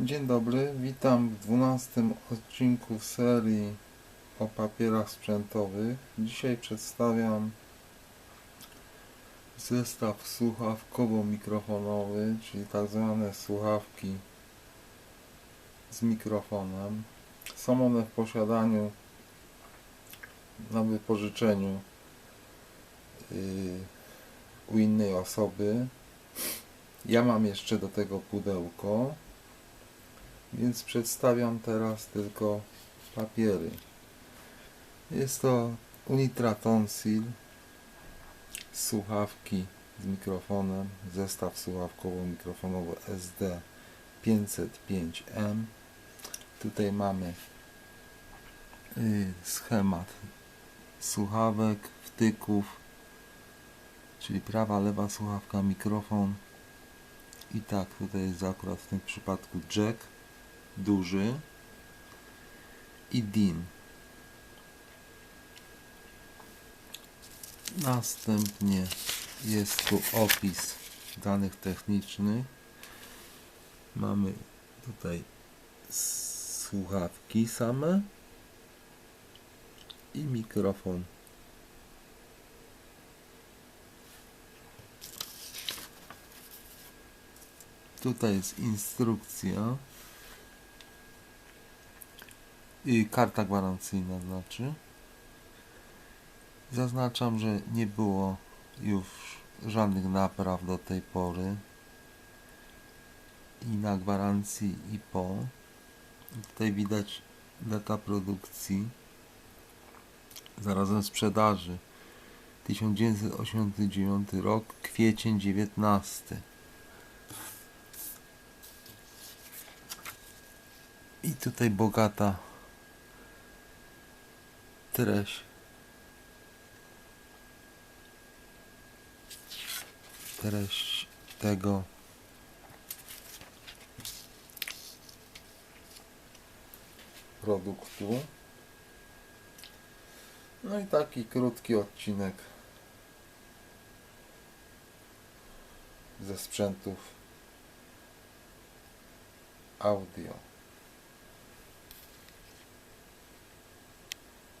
Dzień dobry, witam w 12 odcinku serii o papierach sprzętowych. Dzisiaj przedstawiam zestaw słuchawkowo-mikrofonowy, czyli tak zwane słuchawki z mikrofonem. Są one w posiadaniu na wypożyczeniu yy, u innej osoby. Ja mam jeszcze do tego pudełko. Więc przedstawiam teraz tylko papiery. Jest to Unitra Tonsil, słuchawki z mikrofonem, zestaw słuchawkowo-mikrofonowy SD 505M. Tutaj mamy y, schemat słuchawek, wtyków, czyli prawa, lewa słuchawka, mikrofon. I tak, tutaj jest akurat w tym przypadku jack duży i DIN. Następnie jest tu opis danych technicznych. Mamy tutaj słuchawki same i mikrofon. Tutaj jest instrukcja i karta gwarancyjna znaczy. Zaznaczam, że nie było już żadnych napraw do tej pory i na gwarancji i po. Tutaj widać data produkcji zarazem sprzedaży 1989 rok kwiecień 19 i tutaj bogata treść treść tego. Produktu. No i taki krótki odcinek ze sprzętów audio